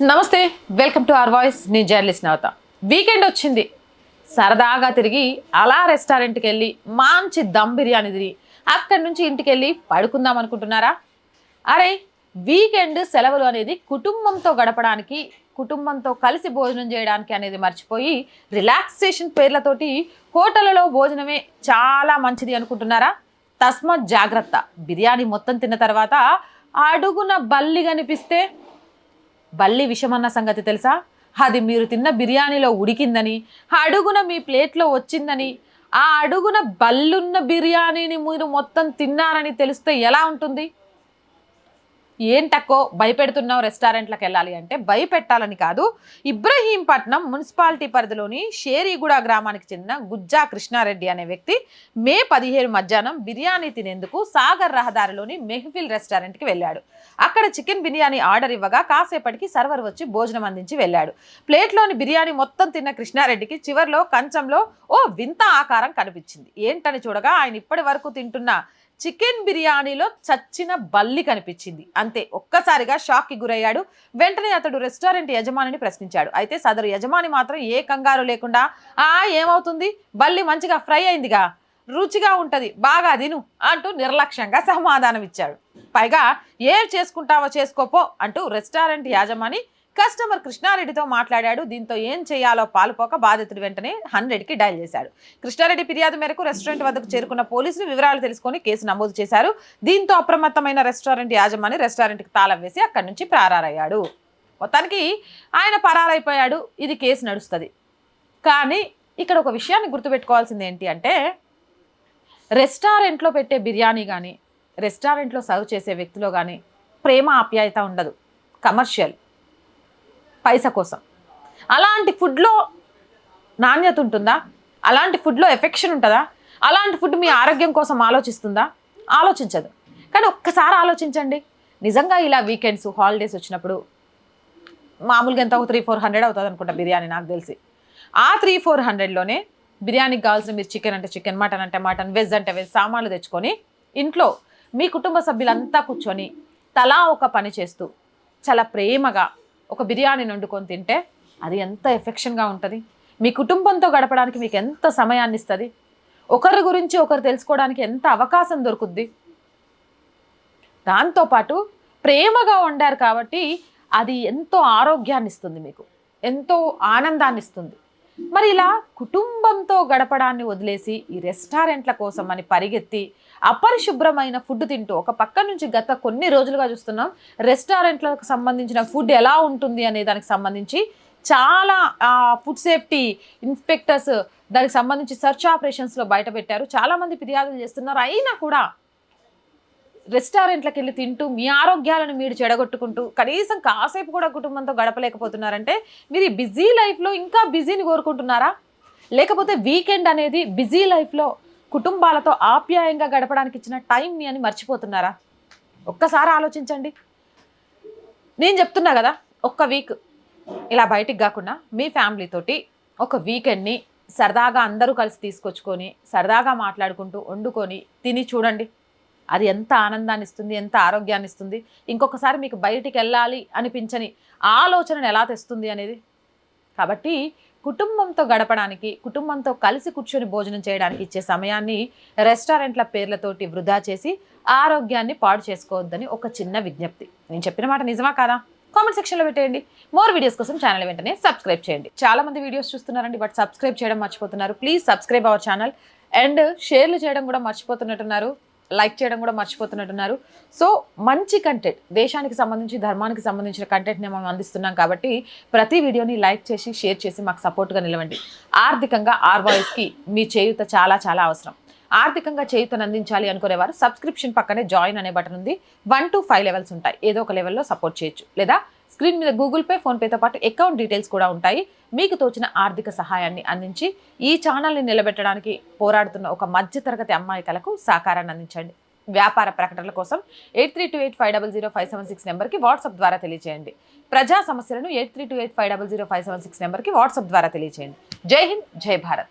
నమస్తే welcome to our voice. నేను journalist నవత. Weekend వచ్చింది. సరదాగా తిరిగి అలా రెస్టారెంట్కి వెళ్ళి మంచి దమ్ బిర్యానీ తిరిగి అక్కడి నుంచి ఇంటికి వెళ్ళి పడుకుందాం అనుకుంటున్నారా? అరే వీకెండ్ సెలవులు అనేది కుటుంబంతో గడపడానికి కుటుంబంతో కలిసి భోజనం చేయడానికి అనేది మర్చిపోయి రిలాక్సేషన్ పేర్లతోటి హోటళ్ళలో భోజనమే చాలా మంచిది అనుకుంటున్నారా? తస్మాత్ జాగ్రత్త. బిర్యానీ మొత్తం తిన్న తర్వాత అడుగున బల్లి కనిపిస్తే బల్లి విషమన్న సంగతి తెలుసా? అది మీరు తిన్న బిర్యానీలో ఉడికిందని ఆ అడుగున మీ ప్లేట్లో వచ్చిందని ఆ అడుగున బల్లున్న బిర్యానీని మీరు మొత్తం తిన్నారని తెలిస్తే ఎలా ఉంటుంది? ఏంటక్కో భయపెడుతున్నావు రెస్టారెంట్లకు వెళ్ళాలి అంటే భయపెట్టాలని కాదు. ఇబ్రహీంపట్నం మున్సిపాలిటీ పరిధిలోని షేరిగూడ గ్రామానికి చెందిన గుజ్జా కృష్ణారెడ్డి అనే వ్యక్తి మే పదిహేడు మధ్యాహ్నం బిర్యానీ తినేందుకు సాగర్ రహదారిలోని మెహ్ఫిల్ రెస్టారెంట్కి వెళ్ళాడు. అక్కడ చికెన్ బిర్యానీ ఆర్డర్ ఇవ్వగా కాసేపటికి సర్వర్ వచ్చి భోజనం అందించి వెళ్ళాడు. ప్లేట్లోని బిర్యానీ మొత్తం తిన్న కృష్ణారెడ్డికి చివర్లో కంచంలో ఓ వింత ఆకారం కనిపించింది. ఏంటని చూడగా ఆయన ఇప్పటి వరకు తింటున్న చికెన్ బిర్యానీలో చచ్చిన బల్లి కనిపించింది. అంతే ఒక్కసారిగా షాక్కి గురయ్యాడు. వెంటనే అతడు రెస్టారెంట్ యజమానిని ప్రశ్నించాడు. అయితే సదరు యజమాని మాత్రం ఏ కంగారు లేకుండా ఆ ఏమవుతుంది? బల్లి మంచిగా ఫ్రై అయిందిగా? రుచిగా ఉంటది బాగా తిను అంటూ నిర్లక్ష్యంగా సమాధానం ఇచ్చాడు పైగా ఏం చేసుకుంటావో చేసుకోపో అంటూ రెస్టారెంట్ యాజమాని కస్టమర్ కృష్ణారెడ్డితో మాట్లాడాడు. దీంతో ఏం చేయాలో పాలుపోక బాధితుడు వెంటనే హండ్రెడ్కి డయల్ చేశాడు. కృష్ణారెడ్డి ఫిర్యాదు మేరకు రెస్టారెంట్ వద్దకు చేరుకున్న పోలీసులు వివరాలు తెలుసుకొని కేసు నమోదు చేశారు. దీంతో అప్రమత్తమైన రెస్టారెంట్ యాజమాని రెస్టారెంట్కి తాళం వేసి అక్కడి నుంచి ప్రారారయ్యాడు మొత్తానికి ఆయన పరారైపోయాడు. ఇది కేసు నడుస్తుంది. కానీ ఇక్కడ ఒక విషయాన్ని గుర్తుపెట్టుకోవాల్సింది ఏంటి అంటే రెస్టారెంట్లో పెట్టే బిర్యానీ కానీ రెస్టారెంట్లో సర్వ్ చేసే వ్యక్తిలో కానీ ప్రేమ ఆప్యాయత ఉండదు. కమర్షియల్. పైస కోసం. అలాంటి ఫుడ్లో నాణ్యత ఉంటుందా? అలాంటి ఫుడ్లో ఎఫెక్షన్ ఉంటుందా? అలాంటి ఫుడ్ మీ ఆరోగ్యం కోసం ఆలోచిస్తుందా? ఆలోచించదు. కానీ ఒక్కసారి ఆలోచించండి. నిజంగా ఇలా వీకెండ్స్ హాలిడేస్ వచ్చినప్పుడు మామూలుగా ఎంత ఒక త్రీ ఫోర్ హండ్రెడ్ అవుతుంది అనుకుంటా బిర్యానీ నాకు తెలిసి. ఆ త్రీ ఫోర్ హండ్రెడ్లోనే బిర్యానీకి కావాల్సిన మీరు చికెన్ అంటే చికెన్ మటన్ అంటే మటన్ వెజ్ అంటే వెజ్ సామాన్లు తెచ్చుకొని ఇంట్లో మీ కుటుంబ సభ్యులంతా కూర్చొని తలా ఒక పని చేస్తూ చాలా ప్రేమగా ఒక బిర్యానీని వండుకొని తింటే అది ఎంత ఎఫెక్షన్గా ఉంటుంది? మీ కుటుంబంతో గడపడానికి మీకు ఎంత సమయాన్ని ఇస్తుంది ఒకరి గురించి ఒకరు తెలుసుకోవడానికి ఎంత అవకాశం దొరుకుద్ది? దాంతోపాటు ప్రేమగా వండారు కాబట్టి అది ఎంతో ఆరోగ్యాన్ని ఇస్తుంది మీకు ఎంతో ఆనందాన్ని ఇస్తుంది మరి ఇలా కుటుంబంతో గడపడాన్ని వదిలేసి ఈ రెస్టారెంట్ల కోసం అని పరిగెత్తి అపరిశుభ్రమైన ఫుడ్ తింటూ ఒక పక్క నుంచి గత కొన్ని రోజులుగా చూస్తున్నాం రెస్టారెంట్లకు సంబంధించిన ఫుడ్ ఎలా ఉంటుంది అనే దానికి సంబంధించి చాలా ఫుడ్ సేఫ్టీ ఇన్స్పెక్టర్స్ దానికి సంబంధించి సర్చ్ ఆపరేషన్స్లో బయట పెట్టారు. చాలామంది ఫిర్యాదులు చేస్తున్నారు. అయినా కూడా రెస్టారెంట్లకు వెళ్ళి తింటూ మీ ఆరోగ్యాలను మీరు చెడగొట్టుకుంటూ కనీసం కాసేపు కూడా కుటుంబంతో గడపలేకపోతున్నారంటే మీరు ఈ బిజీ లైఫ్లో ఇంకా బిజీని కోరుకుంటున్నారా? లేకపోతే వీకెండ్ అనేది బిజీ లైఫ్లో కుటుంబాలతో ఆప్యాయంగా గడపడానికి ఇచ్చిన టైంని అని మర్చిపోతున్నారా? ఒక్కసారి ఆలోచించండి. నేను చెప్తున్నా కదా ఒక్క వీక్ ఇలా బయటికి కాకుండా మీ ఫ్యామిలీతోటి ఒక వీకెండ్ని సరదాగా అందరూ కలిసి తీసుకొచ్చుకొని సరదాగా మాట్లాడుకుంటూ వండుకొని తిని చూడండి. అది ఎంత ఆనందాన్ని ఇస్తుంది ఎంత ఆరోగ్యాన్ని ఇస్తుంది ఇంకొకసారి మీకు బయటికి వెళ్ళాలి అనిపించని ఆలోచనను ఎలా తెస్తుంది అనేది. కాబట్టి కుటుంబంతో గడపడానికి కుటుంబంతో కలిసి కూర్చొని భోజనం చేయడానికి ఇచ్చే సమయాన్ని రెస్టారెంట్ల పేర్లతోటి వృధా చేసి ఆరోగ్యాన్ని పాడు చేసుకోవద్దని ఒక చిన్న విజ్ఞప్తి. నేను చెప్పిన మాట నిజమా కాదా? కామెంట్ సెక్షన్లో పెట్టేయండి. మోర్ వీడియోస్ కోసం ఛానల్ వెంటనే సబ్స్క్రైబ్ చేయండి. చాలా మంది వీడియోస్ చూస్తున్నారండి బట్ సబ్స్క్రైబ్ చేయడం మర్చిపోతున్నారు. Please subscribe our channel and షేర్లు చేయడం కూడా మర్చిపోతున్నట్టున్నారు. లైక్ చేయడం కూడా మర్చిపోతున్నట్టున్నారు. సో మంచి కంటెంట్ దేశానికి సంబంధించి ధర్మానికి సంబంధించిన కంటెంట్ని మనం అందిస్తున్నాం కాబట్టి ప్రతి వీడియోని లైక్ చేసి షేర్ చేసి మాకు సపోర్ట్గా నిలవండి. ఆర్థికంగా ఆర్ వాయిస్కి మీ చేయూత చాలా చాలా అవసరం. ఆర్థికంగా చేయూతను అందించాలి అనుకునేవారు సబ్స్క్రిప్షన్ పక్కనే జాయిన్ అనే బటన్ ఉంది. వన్ టు ఫైవ్ లెవెల్స్ ఉంటాయి. ఏదో ఒక లెవెల్లో సపోర్ట్ చేయొచ్చు. లేదా స్క్రీన్ మీద గూగుల్ పే ఫోన్పేతో పాటు అకౌంట్ డీటెయిల్స్ కూడా ఉంటాయి. మీకు తోచిన ఆర్థిక సహాయాన్ని అందించి ఈ ఛానల్ని నిలబెట్టడానికి పోరాడుతున్న ఒక మధ్యతరగతి అమ్మాయికలకు సహకారాన్ని అందించండి. వ్యాపార ప్రకటనల కోసం eight three two eight five double zero five seven six నెంబర్కి వాట్సాప్ ద్వారా తెలియజేయండి ప్రజా సమస్యలను eight three two eight five double zero five seven six నెంబర్కి వాట్సాప్ ద్వారా తెలియజేయండి జై హింద్ జై భారత్.